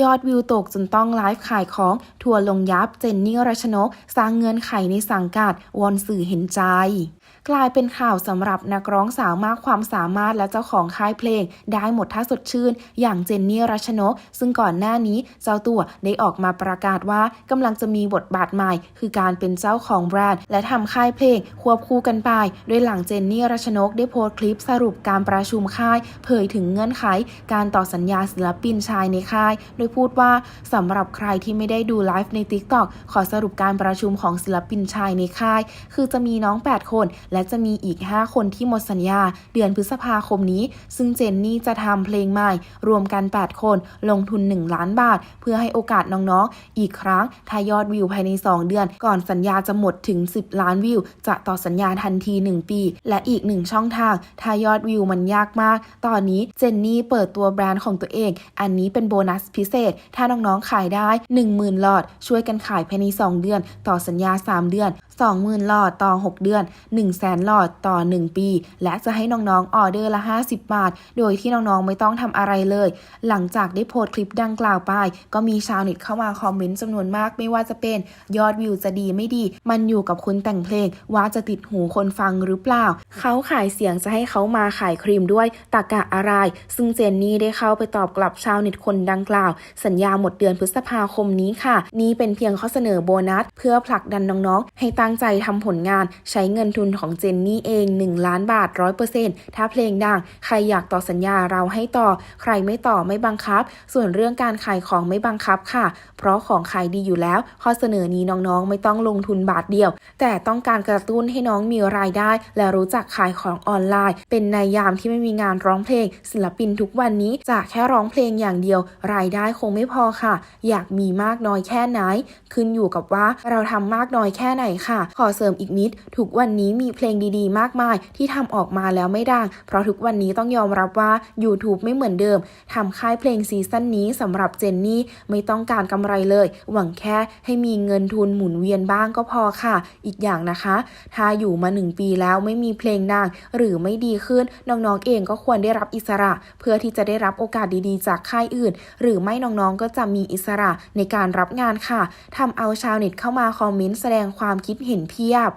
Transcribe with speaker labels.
Speaker 1: ยอดวิวตกจนต้องไลฟ์ขายของทัวร์ลงยับเจนนี่รัชนก สร้างเงื่อนไขในสังกัดวอนสื่อเห็นใจ กลายเป็นข่าวสำหรับนักร้องสาวมากความสามารถและเจ้าของค่ายเพลง ได้หมดท่าสดชื่น อย่างเจนนี่รัชนก ซึ่งก่อนหน้านี้เจ้าตัวได้ออกมาประกาศว่ากำลังจะมีบทบาทใหม่ คือการเป็นเจ้าของแบรนด์ และทำค่ายเพลง ควบคู่กันไป โดยหลังเจนนี่รัชนกได้โพสต์คลิปสรุปการประชุมค่าย เผยถึงเงื่อนไข การต่อสัญญาศิลปินชายในค่าย โดยพูดว่าสำหรับใครที่ไม่ได้ดูไลฟ์ใน TikTok ขอสรุปการประชุมของศิลปินชายในค่าย คือจะมีน้อง 8 คนและจะมีอีก 5 คนที่หมดสัญญา เดือนพฤษภาคมนี้ ซึ่งเจนนี่จะทำเพลงใหม่ รวมกัน 8 คน ลงทุน 1 ล้านบาท เพื่อให้โอกาสน้องๆ อีกครั้งถ้ายอดวิวภายใน 2 เดือน ก่อนสัญญาจะหมดถึง 10 ล้านวิว จะต่อสัญญาทันที 1 ปี และอีก 1 ช่องทางถ้ายอดวิวมันยากมาก ตอนนี้เจนนี่เปิดตัวแบรนด์ของตัวเอง อันนี้เป็นโบนัสพิเศษ ถ้าน้องๆ ขายได้ 10,000 หลอด ช่วยกันขายภายใน 2 เดือน ต่อสัญญา 3 เดือน 20,000 หลอดต่อ 6 เดือน100,000หลอดต่อ 1 ปี และจะให้น้องๆออเดอร์ละ 50 บาท โดยที่น้องๆไม่ต้องทำอะไรเลย หลังจากได้โพสต์คลิปดังกล่าวไป ก็มีชาวเน็ตเข้ามาคอมเมนต์จำนวนมากไม่ว่าจะเป็นยอดวิวจะดีไม่ดี มันอยู่กับคุณแต่งเพลง ว่าจะติดหูคนฟังหรือเปล่า เขาขายเสียงจะให้เขามาขายครีมด้วยตากะอะไร ซึ่งเจนนี่ได้เข้าไปตอบกลับชาวเน็ตคนดังกล่าว สัญญาหมดเดือนพฤษภาคมนี้ค่ะ นี่เป็นเพียงข้อเสนอโบนัส เพื่อผลักดันน้องๆ ให้ตั้งใจทำผลงานใช้เงินทุนของเจนนี่เอง 1 ล้านบาท 100%ถ้าเพลงดัง ใครอยากต่อสัญญาเราให้ต่อ ใครไม่ต่อไม่บังคับ ส่วนเรื่องการขายของไม่บังคับค่ะ เพราะของขายดีอยู่แล้ว ข้อเสนอนี้น้องๆ ไม่ต้องลงทุนบาทเดียว แต่ต้องการกระตุ้นให้น้องมีรายได้ และรู้จักขายของออนไลน์ เป็นในยามที่ไม่มีงานร้องเพลง ศิลปินทุกวันนี้จะแค่ร้องเพลงอย่างเดียว รายได้คงไม่พอค่ะ อยากมีมากน้อยแค่ไหน ขึ้นอยู่กับว่าเราทำมากน้อยแค่ไหนค่ะ ขอเสริมอีกนิด ทุกวันนี้มีเพลงดีๆ มากมาย ที่ทำออกมาแล้วไม่ดัง เพราะทุกวันนี้ต้องยอมรับว่า YouTube ไม่เหมือนเดิมทำค่ายเพลงซีซั่นนี้สำหรับเจนนี่ไม่ต้องการกำไรเลย หวังแค่ให้มีเงินทุนหมุนเวียนบ้างก็พอค่ะ อีกอย่างนะคะ ถ้าอยู่มาหนึ่งปีแล้วไม่มีเพลงดังหรือไม่ดีขึ้นน้องๆเองก็ควรได้รับอิสระ เพื่อที่จะได้รับโอกาสดีๆ จากค่ายอื่น หรือไม่น้องๆก็จะมีอิสระในการรับงานค่ะทำเอาชาวเน็ตเข้ามาคอมเมนต์แสดงความคิดเห็นเพียบ